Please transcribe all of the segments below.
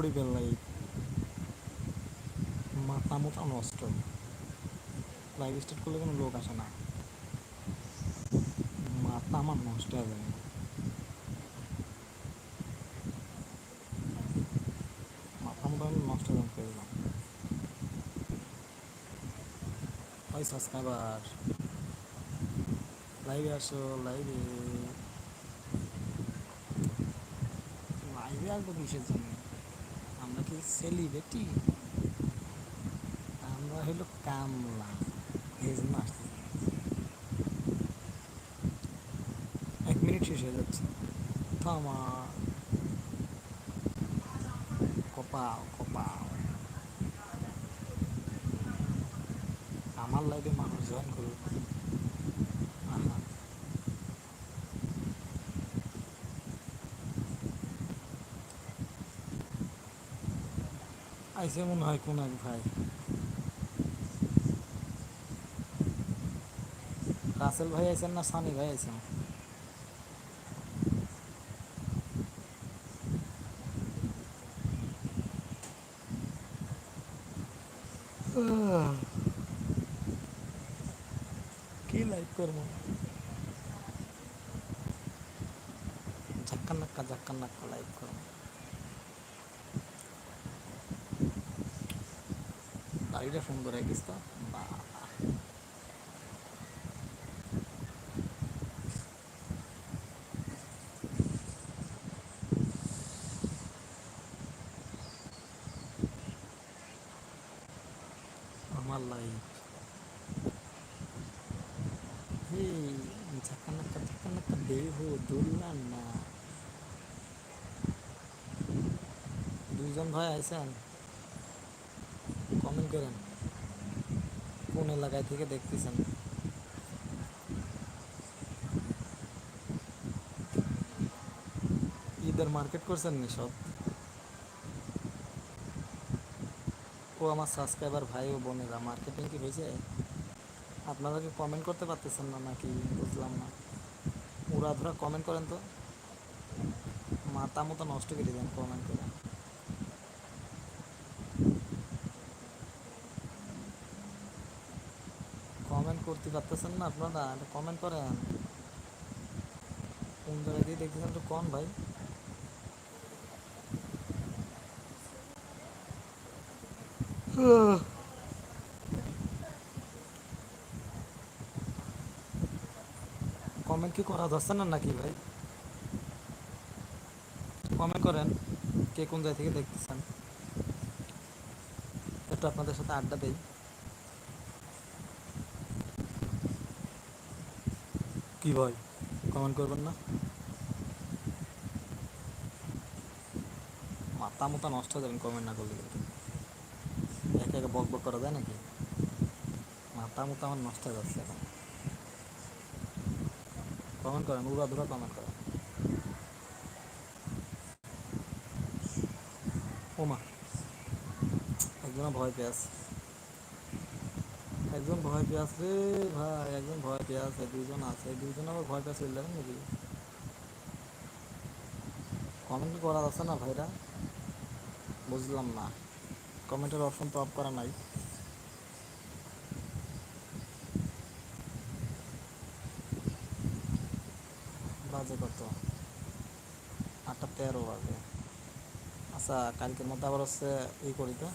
গরিবের লাইফ মাথা মোটা নষ্ট। লাইভ স্টার্ট করলে কোনো লোক আসে না। মাথা আমার নষ্ট হয়ে যায় মাথা মোটা নষ্ট হয়ে করে দিলাম ওই সাবস্ক্রাইবার লাইভে আসো লাইভে লাইভে আসব কিসের জন্য? কি সেলিব্রিটি আমরা হইল কামলা এই জন্য এক মিনিট শেষ হয়ে যাচ্ছে। থামা। কপাও কপাও আমার লাইফে মানুষ জয়েন করুক। আইসে মনে হয় কোন এক ভাই রাসেল ভাই আইছেন না সানি ভাই আইছেন কি লাইক করব ঝাক্কা নাক্কা ঝাক্কা নাক্কা লাইক করব গাড়িটা সুন্দর হয়ে গেছে আমার লাইফ হে ঝাক্কা নাক্কা দেহ দুললাম না। দুইজন ভাই কমেন্ট করেন। কোন এলাকায় থেকে দেখতেছেন? ঈদের মার্কেট করছেন নি সব? ও আমার সাবস্ক্রাইবার ভাই ও বোনেরা, মার্কেটিং কি হয়েছে? আপনারা কি কমেন্ট করতে পারতেছেন না নাকি? বুঝলাম না। ওরা ধরা কমেন্ট করেন তো। মাথা মতো নষ্ট করে দেন কমেন্ট করে কমেন্ট করতে পারতেছেন না আপনারা একটা কমেন্ট করেন। কোন জায়গায় দিয়ে দেখতেছেন তো কোন ভাই। কমেন্ট কি করা যাচ্ছে না নাকি ভাই? কমেন্ট করেন কে কোন জায়গা থেকে দেখতেছেন। একটু আপনাদের সাথে আড্ডা দেই। কি ভাই কমেন্ট করবেন না। মাথা মতো নষ্ট হয়ে যাবেন কমেন্ট না করলে কিন্তু। একে একে বক বক করা যায় নাকি? মাথা মতো আমার নষ্ট হয়ে যাচ্ছে এখন। কমেন্ট করেন, উড়া ধুরা কমেন্ট করেন। ওমা একজন ভয় পেয়ে আছে। একজন ভয় পেয়ে আছে ভাই, একজন ভয় পেয়ে আছে, দুইজন আছে, দুইজন আবার ভয় পেয়ে চলে যাবেন নাকি? কমেন্ট করা যাচ্ছে না ভাইরা? বুঝলাম না। কমেন্টের অপশন তো অফ করা নাই। বাজে কত? আটটা তেরো বাজে। আচ্ছা কালকের মধ্যে আবার হচ্ছে ই করি তো।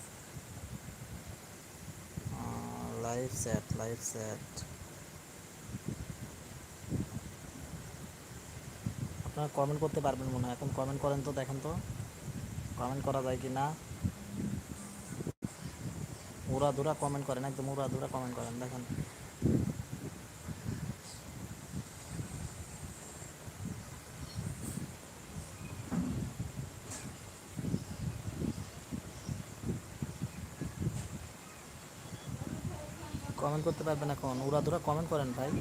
Live set live set. আপনারা কমেন্ট করতে পারবেন মনে হয়। এখন কমেন্ট করেন তো, দেখেন তো। কমেন্ট করা যায় কি না উড়া দুরা কমেন্ট করেন, একদম উড়া দুরা কমেন্ট করেন, দেখেন। কমেন্ট করতে পারবেন এখন। উড়া ধুরা কমেন্ট করেন ভাই।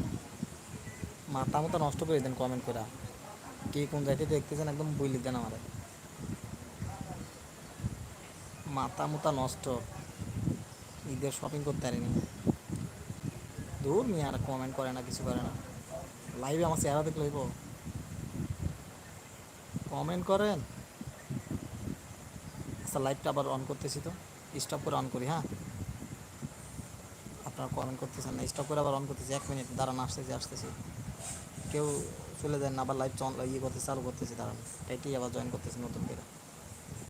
মাথা মতো নষ্ট করে দেন কমেন্ট করে। কে কোন জায়গায় দেখতেছেন একদম বইলি দেন আমার। মাথা মুতা নষ্ট। ঈদের শপিং করতে পারিনি। দূর নিয়ে আর কমেন্ট করে না, কিছু করে না। লাইভে আমার চেহারা দেখলে হইব। কমেন্ট করেন। আচ্ছা লাইভটা আবার অন করতেছি তো। স্টপ করে অন করি হ্যাঁ? আপনারা কমেন্ট করতেছেন না স্টপ করে আবার অন করতেছি, এক মিনিট দাঁড়ান, আসতেছি আসতেছি। কেউ চলে যায় না, আবার লাইভ ইয়ে করতে চালু করতেছি, দাঁড়ান। এটাই আবার জয়েন করতেছি নতুন করে।